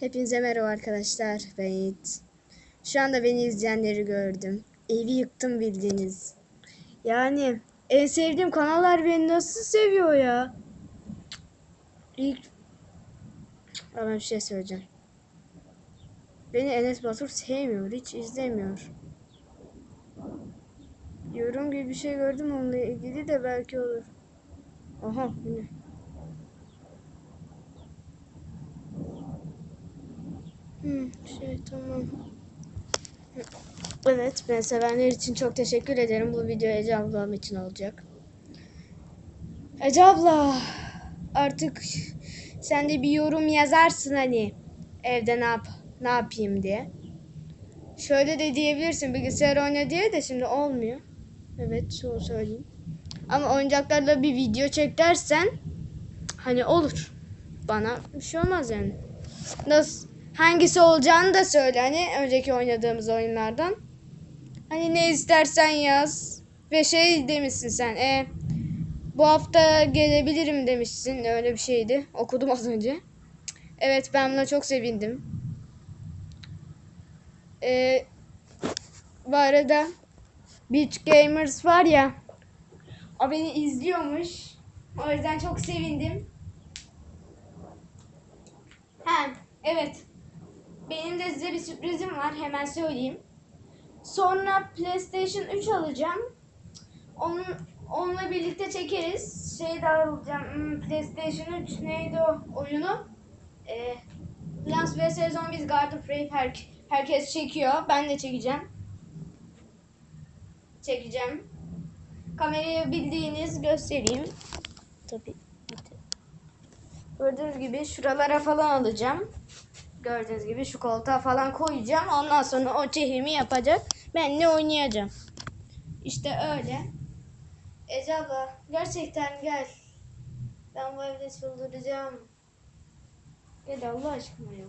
Hepinize merhaba arkadaşlar. Ben Yiğit. Şu anda beni izleyenleri gördüm. Evi yıktım bildiğiniz. Yani en sevdiğim kanallar beni nasıl seviyor ya? İlk... Ama bir şey söyleyeceğim. Beni Enes Batur sevmiyor. Hiç izlemiyor. Yorum gibi bir şey gördüm onunla ilgili de belki olur. Aha bu? Şey tamam. Evet, ben sevenler için çok teşekkür ederim. Bu video Ece ablam için olacak. Ece abla, artık sen de bir yorum yazarsın hani evde ne yap ne yapayım diye. Şöyle de diyebilirsin bilgisayar oyna diye de şimdi olmuyor. Evet, şunu söyleyeyim. Ama oyuncaklarla bir video çek dersen hani olur. Bana bir şey olmaz yani. Nasıl hangisi olacağını da söyle hani önceki oynadığımız oyunlardan. Hani ne istersen yaz ve şey demişsin sen. E, bu hafta gelebilirim demişsin. Öyle bir şeydi. Okudum az önce. Evet ben buna çok sevindim. E, bu arada Beach Gamers var ya o beni izliyormuş. O yüzden çok sevindim. Ha, evet. Benim de size bir sürprizim var. Hemen söyleyeyim. Sonra PlayStation 3 alacağım. Onun onunla birlikte çekeriz. Şey de alacağım. hmm, PlayStation 3 neydi o oyunu? Ee, Plants vs Zombies Garden Free her, herkes çekiyor. Ben de çekeceğim. Çekeceğim. Kamerayı bildiğiniz göstereyim. Tabii. Gördüğünüz gibi şuralara falan alacağım. Gördüğünüz gibi şu koltuğa falan koyacağım. Ondan sonra o çekimi yapacak. Ben de oynayacağım. İşte öyle. Ece abla gerçekten gel. Ben bu evde çıldıracağım. Gel Allah aşkına ya.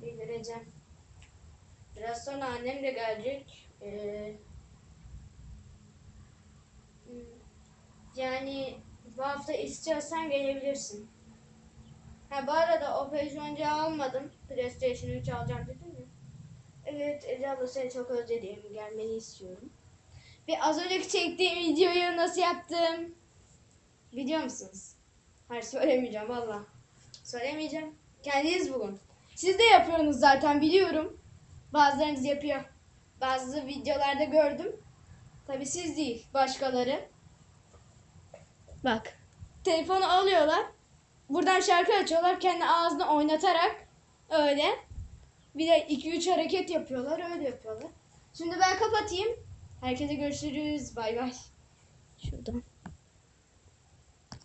Delireceğim. Biraz sonra annem de gelecek. Ee, yani bu hafta istiyorsan gelebilirsin. Ha bu arada o Peugeot'u almadım. PlayStation 3 alacağım dedim ya. Evet Ece abla seni çok özledim. Gelmeni istiyorum. Ve az önceki çektiğim videoyu nasıl yaptım? Biliyor musunuz? Hayır söylemeyeceğim valla. Söylemeyeceğim. Kendiniz bulun. Siz de yapıyorsunuz zaten biliyorum. Bazılarınız yapıyor. Bazı videolarda gördüm. Tabi siz değil başkaları. Bak. Telefonu alıyorlar. Buradan şarkı açıyorlar. Kendi ağzını oynatarak öyle. Bir de 2-3 hareket yapıyorlar. Öyle yapıyorlar. Şimdi ben kapatayım. Herkese görüşürüz. Bay bay. Şuradan.